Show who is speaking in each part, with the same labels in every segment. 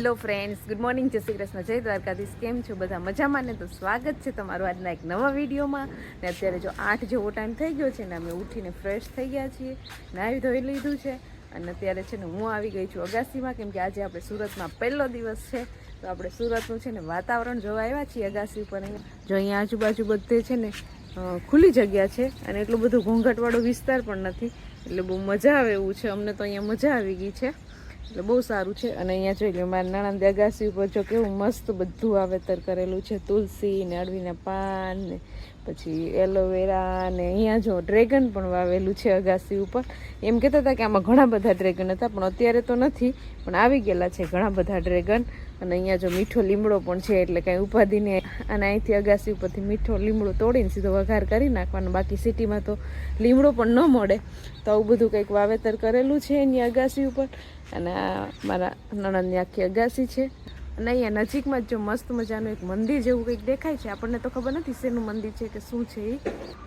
Speaker 1: Hello friends good morning જય શ્રી કૃષ્ણ. જય દ્વારકાધીશ. કેમ છો? બધા મજામાં ને? તો સ્વાગત છે તમારું આજના એક નવા વિડીયોમાં. ને અત્યારે જો આઠ જેવો ટાઈમ થઈ ગયો છે ને, અમે ઉઠીને ફ્રેશ થઈ ગયા છીએ. નાહી ધોઈ લીધું છે. અને અત્યારે છે ને, હું આવી ગઈ છું અગાસીમાં, કેમ કે આજે આપણે સુરતમાં પહેલો દિવસ છે. તો આપણે સુરતનું છે ને, વાતાવરણ જોવા આવ્યા છીએ અગાસી અહીંયા જો અહીંયા આજુબાજુ બધે છે ને ખુલ્લી જગ્યા છે. અને એટલું બધું ઘોંઘાટવાળો વિસ્તાર પણ નથી. એટલે બહુ મજા આવે એવું છે. અમને તો અહીંયા મજા આવી ગઈ છે. એટલે બહુ સારું છે. અને અહીંયા જોઈ લો મારા નણંદ અગાસી ઉપર જો કેવું મસ્ત બધું વાવેતર કરેલું છે. તુલસી ને અળવીના પાન ને પછી એલોવેરા ને અહીંયા જો ડ્રેગન પણ વાવેલું છે અગાસી ઉપર. એમ કહેતા હતા કે આમાં ઘણા બધા ડ્રેગન હતા, પણ અત્યારે તો નથી, પણ આવી ગયેલા છે ઘણા બધા ડ્રેગન. અને અહીંયા જો મીઠો લીમડો પણ છે, એટલે કાંઈ ઉપાધિને અને અહીંથી અગાસી ઉપરથી મીઠો લીમડો તોડીને સીધો વઘાર કરી નાખવાનો. બાકી સિટીમાં તો લીમડો પણ ન મળે. તો આવું બધું કંઈક વાવેતર કરેલું છે એની અગાસી ઉપર. અને મારા નણંદની આખી અગાસી છે. અને અહીંયા નજીકમાં જ મસ્ત મજાનું એક મંદિર જેવું કંઈક દેખાય છે. આપણને તો ખબર નથી શેનું મંદિર છે કે શું છે એ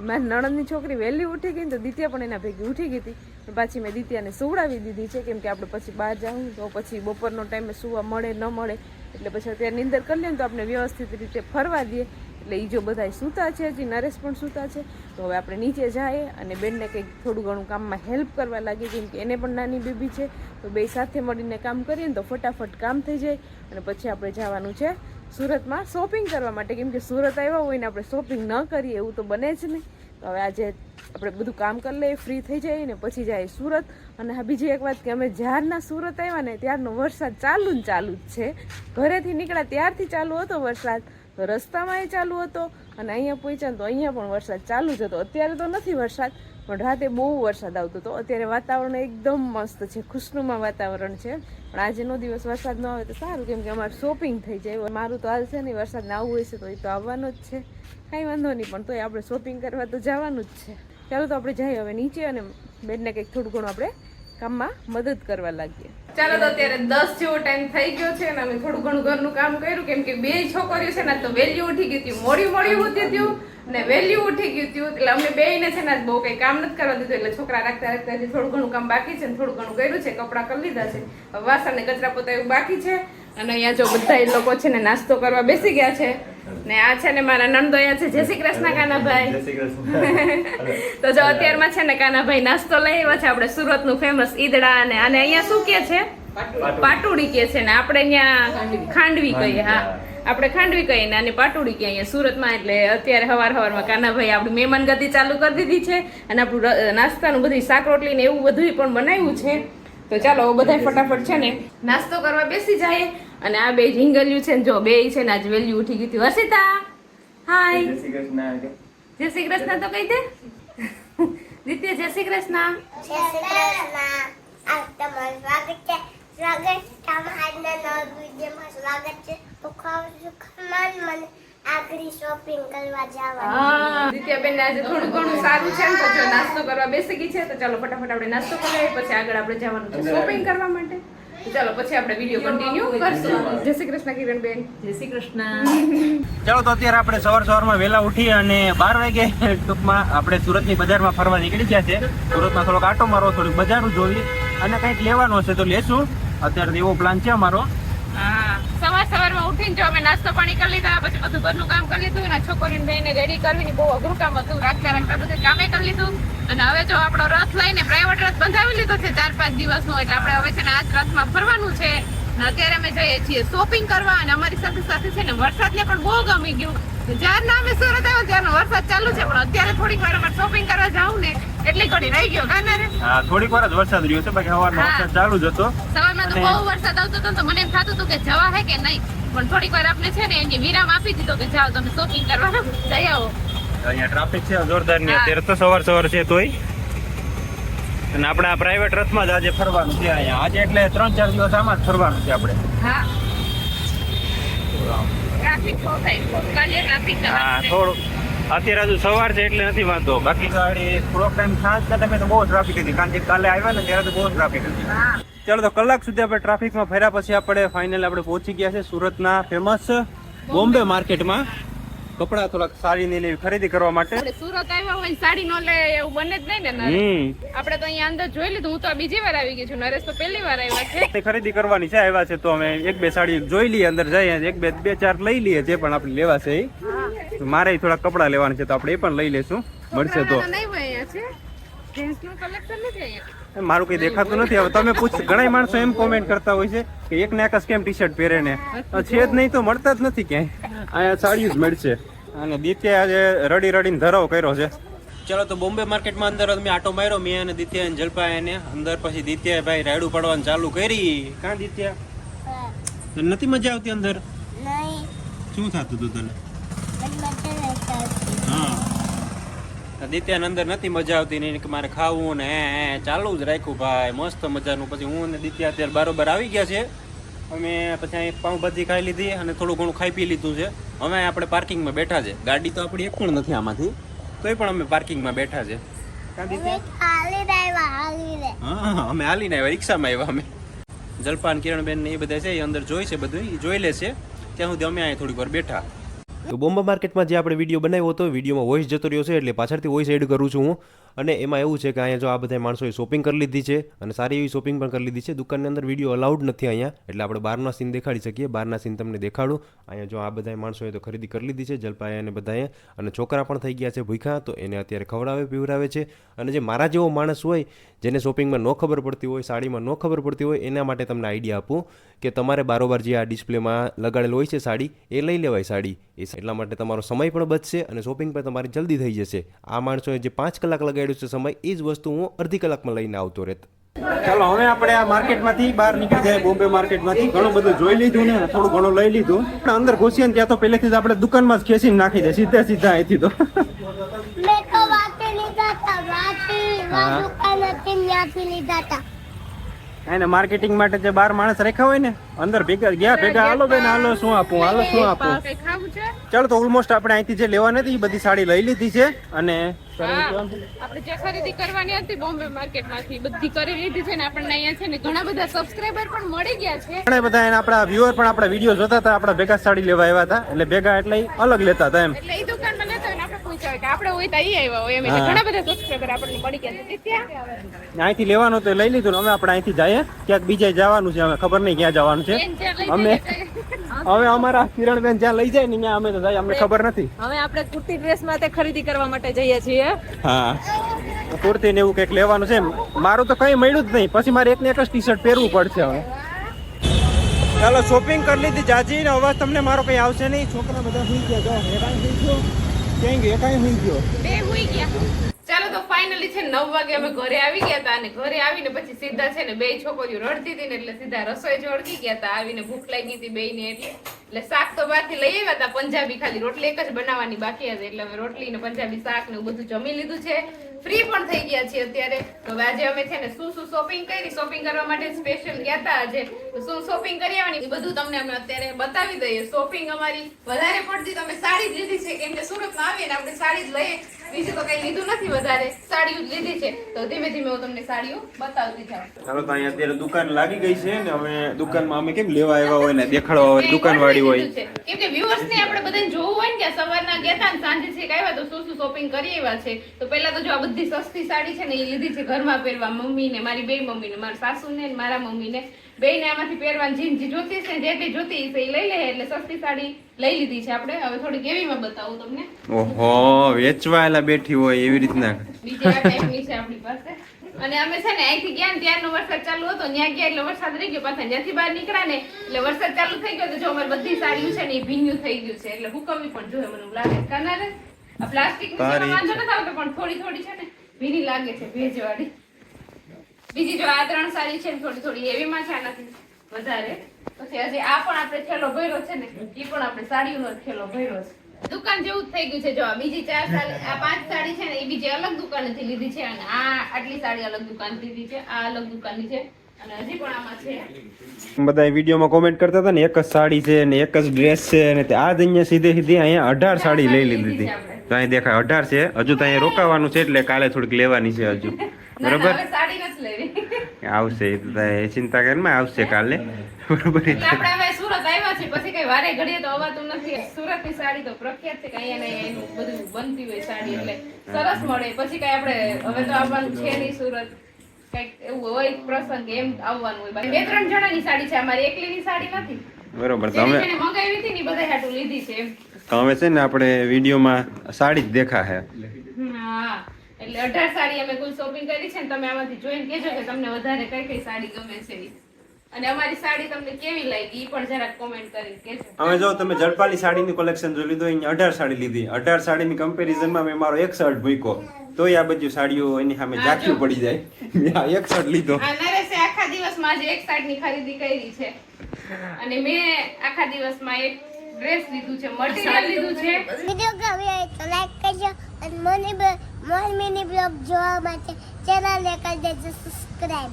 Speaker 1: મારી નણંદની છોકરી વહેલી ઉઠી ગઈ ને તો દિત્યા પણ એના ભેગી ઉઠી ગઈ હતી. પાછી મેં દિત્યાને સુવડાવી દીધી છે કેમ કે આપણે પછી બહાર જાઉં તો પછી બપોરનો ટાઈમે સુવા મળે, ન મળે. એટલે પછી અત્યારે નિંદર કરી લઈએ તો આપણે વ્યવસ્થિત રીતે ફરવા દઈએ. એટલે એ જો બધા સૂતા છે, હજી નરેશ પણ સૂતા છે. તો હવે આપણે નીચે જઈએ અને બેનને કંઈક થોડું ઘણું કામમાં હેલ્પ કરવા લાગીએ, કેમ કે એને પણ નાની બેબી છે. તો બે સાથે મળીને કામ કરીએ ને તો ફટાફટ કામ થઈ જાય અને પછી આપણે જવાનું છે સુરતમાં શોપિંગ કરવા માટે. કેમ કે સુરત આવ્યા હોય ને આપણે શોપિંગ ન કરીએ, એવું તો બને જ નહીં. તો હવે આજે આપણે બધું કામ કરી લઈએ ફ્રી થઈ જઈએ ને પછી જાય સુરત. અને બીજી એક વાત કે અમે જ્યારના સુરત આવ્યા ને, ત્યારનો વરસાદ ચાલુ ને ચાલુ જ છે. ઘરેથી નીકળ્યા ત્યારથી ચાલુ હતો વરસાદ. તો રસ્તામાં એ ચાલુ હતો અને અહીંયા પહોંચ્યા તો અહીંયા પણ વરસાદ ચાલુ જ હતો. અત્યારે તો નથી વરસાદ, પણ રાતે બહુ વરસાદ આવતો હતો. અત્યારે વાતાવરણ એકદમ મસ્ત છે. ખુશનુમા વાતાવરણ છે. પણ આજનો દિવસ વરસાદ ન આવે તો સારું, કેમ કે અમારે શોપિંગ થઈ જાય. મારું તો હાલ છે નહીં વરસાદ ના આવવું હશે તો એ તો આવવાનો જ છે. કાંઈ વાંધો નહીં, પણ તોય આપણે શોપિંગ કરવા તો જવાનું જ છે. ચાલો તો આપણે જઈએ હવે નીચે અને બેનને કંઈક થોડું ઘણું આપણે કામમાં મદદ કરવા લાગીએ. ચાલો તો અત્યારે દસ જેવો ટાઈમ થઈ ગયો છે અને અમે થોડું ઘણું ઘરનું કામ કર્યું કેમ કે બે છોકરીઓ છે ને તો વહેલી ઉઠી ગયું હતું મોડી મોડી ઉઠી હતું ને વહેલી ઉઠી ગયું હતું એટલે અમે બેયને છે ને બહુ કંઈ કામ નથી કરવા દીધું એટલે છોકરા રાખતા રાખતા હજી થોડું ઘણું કામ બાકી છે ને થોડું ઘણું કર્યું છે કપડાં કરી લીધા છે. વાસણ ને કચરા પોતા એવું બાકી છે. અને અહીંયા જો બધા એ લોકો છે ને નાસ્તો કરવા બેસી ગયા છે. ને આ છે ને મારા નંદોયા છે. જય શ્રી કૃષ્ણ કાનાભાઈ.
Speaker 2: જય શ્રી કૃષ્ણ.
Speaker 1: તો જો અત્યારમાં છે ને કાનાભાઈ નાસ્તો લઈ આવ્યા છે. આપણે સુરતનું ફેમસ ઈદડા અને અને અહીંયા શું કે છે? પાટુડી. કે છે ને. આપણે અહીંયા ખાંડવી કહીએ હા. આપણે ખાંડવી કહીએ ને અને પાટુડી કે અહીંયા સુરતમાં એટલે અત્યારે હવાર હવારમાં કાનાભાઈ આપણી મહેમાન ગતિ ચાલુ કરી દીધી છે અને આપણું નાસ્તાનું બધી શાક રોટલી ને એવું બધું પણ બનાવ્યું છે. તો ચાલો બધા ફટાફટ છે ને નાસ્તો કરવા બેસી જાય અને આ બે ઝીંગલિયું છે ને જો બે છે ને આજ વેલ્યુ ઉઠી ગઈ હતી. હર્ષિતા હાય.
Speaker 2: જય શ્રી કૃષ્ણ
Speaker 1: જય શ્રી કૃષ્ણ. તો કહી દે. દિત્ય જય શ્રી કૃષ્ણ.
Speaker 3: જય શ્રી કૃષ્ણ. આ તમારું સ્વાગત છે. સ્વાગત તમારા નવા વિડીયોમાં. સ્વાગત છે. તો ખાવ છું ખમાન મને આગળ શોપિંગ કરવા જવાનું.
Speaker 1: દિત્યાબેન આજે થોડું ઘણું સારું છે ને તો જો નાસ્તો કરવા બેસી ગઈ છે તો ચાલો ફટાફટ આપણે નાસ્તો કરીએ પછી આગળ આપણે જવાનું છે શોપિંગ કરવા માટે. ચાલો પછી આપણે વીડિયો કન્ટિન્યુ કરશું. જય શ્રી કૃષ્ણ કિરણબેન.
Speaker 4: જય શ્રી કૃષ્ણ.
Speaker 2: ચાલો તો અત્યારે આપણે સવાર સવારમાં વહેલા ઉઠી અને બાર વાગે ટૂંકમાં આપણે સુરતની બજારમાં ફરવા નીકળી ગયા છે. સુરતમાં થોડોક આટો મારો થોડીક બજાર જોવી અને કંઈક લેવાનું હશે તો લેશું. અત્યારે એવો પ્લાન છે અમારો.
Speaker 1: હા ઉઠીને જો અમે નાસ્તો પાણી કરી લીધા પછી બધું ઘરનું કામ કરી લીધું અને છોકરીને બેને રેડી કરવી બહુ અઘરું કામ હતું. રાખતા રાખતા બધું કામે કરી લીધું. અને હવે જો આપણો રથ લઈને પ્રાઇવેટ રથ બંધાવી લીધો છે ચાર પાંચ દિવસનો એટલે આપણે હવે છે ને આ જ રથમાં ફરવાનું છે. અત્યારે અમે જઈએ છીએ શોપિંગ કરવા અને અમારી સાથે સાથે છે ને વરસાદને પણ બહુ ગમી ગયું. જ્યારના અમે સુરત આવ્યો ત્યારનો વરસાદ ચાલુ છે પણ અત્યારે થોડીક વાર અમારે શોપિંગ કરવા જાઉં ને એટલી ઘડી રહી ગયો. કાના રે?
Speaker 2: હા થોડીક વાર જ વરસાદ રહ્યો છે બાકી સવારમાં વરસાદ ચાલુ જ હતો.
Speaker 1: સવારમાં તો બહુ વરસાદ આવતો હતો તો મને એમ થતું હતું કે જવા હે કે નહીં? પણ થોડીક વાર આપણે છે ને એને વિરામ આપી દીધો કે જાઓ તમે શોપિંગ કરવા. જઈ આવો.
Speaker 2: અહીંયા ટ્રાફિક છે
Speaker 1: જોરદારની
Speaker 2: અત્યારે તો સવાર સવાર છે તોય. અને આપણે આ પ્રાઇવેટ રથમાં જ આજે ફરવાનું છે અહીંયા. આજે એટલે ત્રણ ચાર દિવસ આમાં જ ફરવાનું છે આપણે.
Speaker 1: હા.
Speaker 2: થોડું. અત્યારે હજુ સવાર છે એટલે નથી વાંધો. બાકી ગાડી થોડોક ટાઈમ સાંજ તમે તો બહુ ટ્રાફિક હતી. કારણ કે કાલે આવ્યા ને ત્યારે તો બહુ ટ્રાફિક હતી. ચાલો તો કલાક સુધી આપણે ટ્રાફિકમાં ફર્યા પછી આપણે ફાઇનલ આપણે પહોંચી ગયા છે સુરતના ફેમસ બોમ્બે માર્કેટમાં. કપડા થોડાક સારી ને લેવી ખરીદી કરવા માટે.
Speaker 1: આપણે સુરત આવ્યા હોય સાડી નો લે એવું બને જ નહીં ને
Speaker 2: હમ.
Speaker 1: આપણે તો અહીંયા અંદર જોઈ લીધું હું તો બીજી વાર આવી ગઈ છું. નરેશ તો પહેલી વાર આવ્યા છે.
Speaker 2: ખરીદી કરવાની છે આવ્યા છે તો અમે એક બે સાડી જોઈ લઈએ અંદર જઈએ એક બે બે ચાર લઈ લઈએ જે પણ આપણે લેવા છે એ. મારે થોડા કપડા લેવાના છે તો આપણે એ પણ લઈ લેશું મળશે તો.
Speaker 1: નહીં હોય અહીંયા છે. Collection નથી અહીંયા.
Speaker 2: મારું કઈ દેખાતું નથી. હવે તમે પૂછ ઘણા માણસો એમ કોમેન્ટ કરતા હોય છે કે એક ને એક કેમ ટી શર્ટ પહેરે ને? છે જ નહીં તો મળતા જ નથી ક્યાંય. અહીંયા સાડીઓ જ મળશે. અને દિત્ય આજે રડી રડીને ધરાવ કર્યો છે. ચલો તો બોમ્બે માર્કેટમાં અંદર મેં આટો માર્યો મેં અને દિત્ય અને જલપાએ એને. અંદર પછી દિત્ય ભાઈ રાયડું પાડવાનું ચાલુ કરી. કાં દિત્યા? તને નથી મજા આવતી અંદર? શું થતું હતું તને. હા. દિત્યાને અંદર નથી મજા આવતી ને કે મારે ખાવું ને ચાલુ જ રાખ્યું ભાઈ મસ્ત મજાનું. પછી હું અને દિત્યા અત્યારે બરોબર આવી ગયા છે. અમે પછી અહીં પાઉંભાજી ખાઈ લીધી અને થોડું ઘણું ખાઈ પી લીધું છે. હવે આપણે પાર્કિંગમાં બેઠા છે. ગાડી તો આપણી એક પણ નથી આમાંથી. તોય પણ અમે પાર્કિંગમાં બેઠા છે.
Speaker 3: અમે
Speaker 2: અમે હાલીને આવ્યા રિક્ષામાં આવ્યા અમે. જલપાન કિરણબેન ને એ બધા છે એ અંદર જોઈ છે બધું એ જોઈ લે છે. ત્યાં સુધી અમે અહીં થોડીક વાર બેઠા.
Speaker 5: તો બોમ્બા માર્કેટમાં જે આપણે વીડિયો બનાવ્યો હતો વિડીયોમાં વોઇસ જતો રહ્યો છે, એટલે પાછળથી વોઇસ એડ કરું છું હું. અને એમાં એવું છે કે અહીંયા જો આ બધા માણસોએ શોપિંગ કરી લીધી છે અને સારી એવી શોપિંગ પણ કરી લીધી છે. દુકાનની અંદર વીડિયો અલાઉડ નથી અહીંયા. એટલે આપણે બહારના સીન દેખાડી શકીએ. બહારના સીન તમને દેખાડું. અહીંયા જો આ બધા માણસોએ તો ખરીદી કરી લીધી છે જલપાએ અને બધાએ અને છોકરા પણ થઈ ગયા છે ભૂખ્યા, તો એને અત્યારે ખવડાવે, પીવડાવે છે. અને જે મારા જેવો માણસ હોય, જેને શોપિંગમાં ન ખબર પડતી હોય, સાડીમાં ન ખબર પડતી હોય, એના માટે તમને આઈડિયા આપું કે તમારે બારોબાર જે આ ડિસ્પ્લેમાં લગાડેલ હોય છે સાડી, એ લઈ લેવાય સાડી. એટલા માટે તમારો સમય પણ બચશે અને શોપિંગ પણ તમારી જલ્દી થઈ જશે. આ માણસોએ જે પાંચ કલાક લગાડ્યું છે સમય એ જ વસ્તુ હું અડધી કલાકમાં લઈને આવતો રહેત.
Speaker 2: ચાલો હવે આપણે આ માર્કેટમાંથી બહાર નીકળી જાય બોમ્બે માર્કેટમાંથી. ઘણું બધું જોઈ લીધું ને થોડું ઘણું લઈ લીધું. પણ અંદર ઘૂસીએ ને ત્યાં તો પહેલેથી જ આપણે દુકાનમાં જ ખેંચીને નાખી દે સીધા સીધા અહીંથી તો.
Speaker 3: મેં તો વાતે લીધા હતા વાતે
Speaker 2: હા.
Speaker 3: દુકાન હતી ત્યાંથી લીધા હતા.
Speaker 2: એને માર્કેટિંગ માટે જે બાર માણસ રાખ્યા હોય ને અંદર ભેગા ગયા ભેગા હાલો બેન હાલો શું આપું હાલો શું આપું? ચાલો તો ઓલમોસ્ટ આપણે અહીંથી જે લેવાની હતી એ બધી સાડી લઈ લીધી છે અને
Speaker 1: આપણે જે ખરીદી કરવાની હતી બોમ્બે માર્કેટમાંથી બધી કરી લીધી છે ને આપણને અહીંયા છે ને ઘણા બધા સબસ્ક્રાઇબર પણ મળી ગયા છે.
Speaker 2: ઘણા બધા એના આપણા વ્યુઅર પણ આપણા વીડિયો જોતા હતા આપણા ભેગા સાડી લેવા આવ્યા હતા એટલે ભેગા એટલે અલગ લેતા હતા એમ.
Speaker 1: એટલે એ દુકાનમાં લેતા આપણે પૂછ્યા કે આપણે હોય તો ઈ આવ્યા હોય. એમ ઘણા બધા સબસ્ક્રાઇબર આપણને મળી ગયા છે. ત્યાં.
Speaker 2: અહીંથી લેવાનું તો લઈ લીધું ને અમે આપણે અહીંથી જઈએ. ક્યાંક બીજે જવાનું છે અમે ખબર નહીં ક્યાં જવાનું છે. અમે હવે અમારા કિરણબેન જ્યાં લઈ જાય ને ત્યાં અમે તો જાય અમને ખબર નથી.
Speaker 4: હવે આપણે કુર્તી ડ્રેસ માટે ખરીદી કરવા માટે જઈએ છીએ.
Speaker 2: હા. કુર્તી ને એવું કંઈક લેવાનું છે. મારું તો કઈ મળ્યું જ નહીં. પછી મારે એક ને એક જ ટી શર્ટ પહેરવું પડશે હવે. ચાલો શોપિંગ કરી લીધી જાજી ને અવાજ તમને મારો કઈ આવશે નહીં. છોકરા બધા સુઈ ગયા જો હેરાન થઈ ગયો. ક્યાંય ગયા? કાંઈ હુઈ ગયો?
Speaker 1: બે હુઈ ગયા. ચાલો તો ફાઇનલી છે નવ વાગે અમે ઘરે આવી ગયા હતા અને ઘરે આવીને પછી સીધા છે ને બે છોકરીઓ રડતી હતી ને એટલે સીધા રસોઈ જોડકી ગયા હતા. આવીને ભૂખ લાગી હતી બે ને એટલે. એટલે શાક તો બહારથી લઈ આવ્યા હતા, પંજાબી ખાલી. રોટલી એક જ બનાવવાની બાકી હતી. એટલે અમે રોટલી ને પંજાબી શાક ને બધું જમી લીધું છે. ફ્રી પણ થઈ ગયા છીએ અત્યારે. તો આજે અમે છે ને શું શું શોપિંગ કરી? શોપિંગ કરવા માટે સ્પેશિયલ ગયા હતા આજે. શું શોપિંગ કરી આવવાની? એ બધું તમને અમે અત્યારે બતાવી દઈએ. શોપિંગ અમારી વધારે પડતી તમે સાડી જ લીધી છે કેમ કે સુરતમાં આવીએ ને આપણે સાડી જ લઈએ. બીજું તો કઈ લીધું નથી વધારે. સાડીઓ લીધી છે. તો ધીમે ધીમે હું તમને સાડીઓ બતાવતી જાઉં.
Speaker 2: ચાલો તો અહીંયા અત્યારે દુકાન લાગી ગઈ છે ને હવે દુકાનમાં અમે કેમ લેવા આવ્યા હોય ને દેખાડવા હોય દુકાન વાળી હોય.
Speaker 1: કેમ કે viewers ને આપણે બધાને જોવું હોય ને કે સવારના ગયા ને સાંજે છેક આવ્યા તો શું શું શોપિંગ કરી આવ્યા છે. તો પહેલા તો જો આ બધી સસ્તી સાડી છે ને એ લીધી છે ઘરમાં પહેરવા મમ્મી ને મારી બે મમ્મી ને મારા સાસુ ને મારા મમ્મી ને બે ને આમાંથી પહેરવાની જીન જે જોતી છે જે જે જોતી હશે એ લઈ લે એટલે સસ્તી સાડી લઈ લીધી છે આપણે. હવે થોડી કેવીમાં બતાવું તમને.
Speaker 2: ઓહો વેચવાયેલા બેઠી હોય એવી રીતના.
Speaker 1: બીજી આ ટાઈપની છે આપણી પાસે. અને અમે છે ને અહીંથી ગયા ને ત્યારનો વરસાદ ચાલુ હતો ત્યાં ગયા એટલે વરસાદ રહી ગયો પાછા ત્યાંથી બહાર નીકળ્યા ને એટલે વરસાદ ચાલુ થઈ ગયો તો જો અમારે બધી સાડીઓ છે ને એ ભીન્યું થઈ ગયું છે. એટલે હુકવવી પણ જોઈએ મને લાગે. છે. કાના રે આ પ્લાસ્ટિક વાંધો નથી આવતો પણ થોડી થોડી છે ને ભીની લાગે છે ભેજવાળી. બીજી જો આ ત્રણ સારી છે ને થોડી થોડી એવીમાં છે આનાથી વધારે પછી હજી આ પણ આપણે થેલો ભર્યો છે ને એ પણ આપણે સાડીઓનો થેલો ભર્યો છે. દુકાન જેવું જ થઈ ગયું છે, જો બીજી ચાર સાડી આ પાંચ સાડી છે ને એ બીજી અલગ દુકાનેથી લીધી છે અને આ આટલી સાડી અલગ દુકાનથી લીધી છે, આ અલગ દુકાનની છે
Speaker 2: બધા વિડીયોમાં કોમેન્ટ કરતા હતા ને, એક જ સાડી છે ને, એક જ ડ્રેસ છે ને આ જ અહીંયા સીધે સીધી અહીંયા અઢાર સાડી લઈ લીધી હતી. તો દેખાય, અઢાર છે, હજુ તો રોકાવાનું છે, એટલે કાલે થોડીક લેવાની છે હજુ. બરોબર? આવશે એ તો ચિંતા કરીને આવશે કાલે. બરોબર
Speaker 1: આપણે હવે સુરત આવ્યા છીએ પછી કઈ વારે ઘડીએ તો અવાતું નથી. સુરતની સાડી તો પ્રખ્યાત છે કે અહીંયા ને અહીંયા એનું બધું બનતી હોય સાડી એટલે સરસ મળે. પછી કઈ આપણે હવે તો આવવાનું છે નહીં સુરત. કંઈક એવું હોય પ્રસંગ એમ આવવાનું હોય. બે ત્રણ જણાની સાડી છે અમારી એકલીની સાડી નથી.
Speaker 2: બરોબર તમે
Speaker 1: મંગાવી હતી ને બધા હાટું લીધી છે
Speaker 2: તમે છે ને આપણે વિડીયોમાં સાડી જ દેખા હા
Speaker 1: એટલે અઢાર સાડી અમે કુલ શોપિંગ કરી છે ને તમે આમાંથી જોઈને કહેજો કે તમને વધારે કઈ કઈ સાડી ગમે છે અને અમારી સાડી તમને કેવી લાગી એ પણ જરાક કોમેન્ટ કરી કહેજો.
Speaker 2: હવે જો તમે જડપાલી સાડીની કલેક્શન જોઈ લીધું અહીંયા અઢાર સાડી લીધી. અઢાર સાડીની કમ્પેરિઝનમાં મેં મારો એક શર્ટ મૂક્યો. તો આ બધી સાડીઓ એની સામે ઝાંખ્યું પડી જાય. મેં આ એક શર્ટ લીધો.
Speaker 1: આ નરેશે આખા દિવસમાં આજે એક સાડીની ખરીદી કરી છે. અને મેં આખા દિવસમાં એક ડ્રેસ લીધું છે મટીરીયલ લીધું છે.
Speaker 3: વિડિયો ગમ્યો હોય તો લાઈક કરજો અને મને મોર મિની બ્લોગ જોવા માટે ચેનલને કરી દેજો સબસ્ક્રાઈબ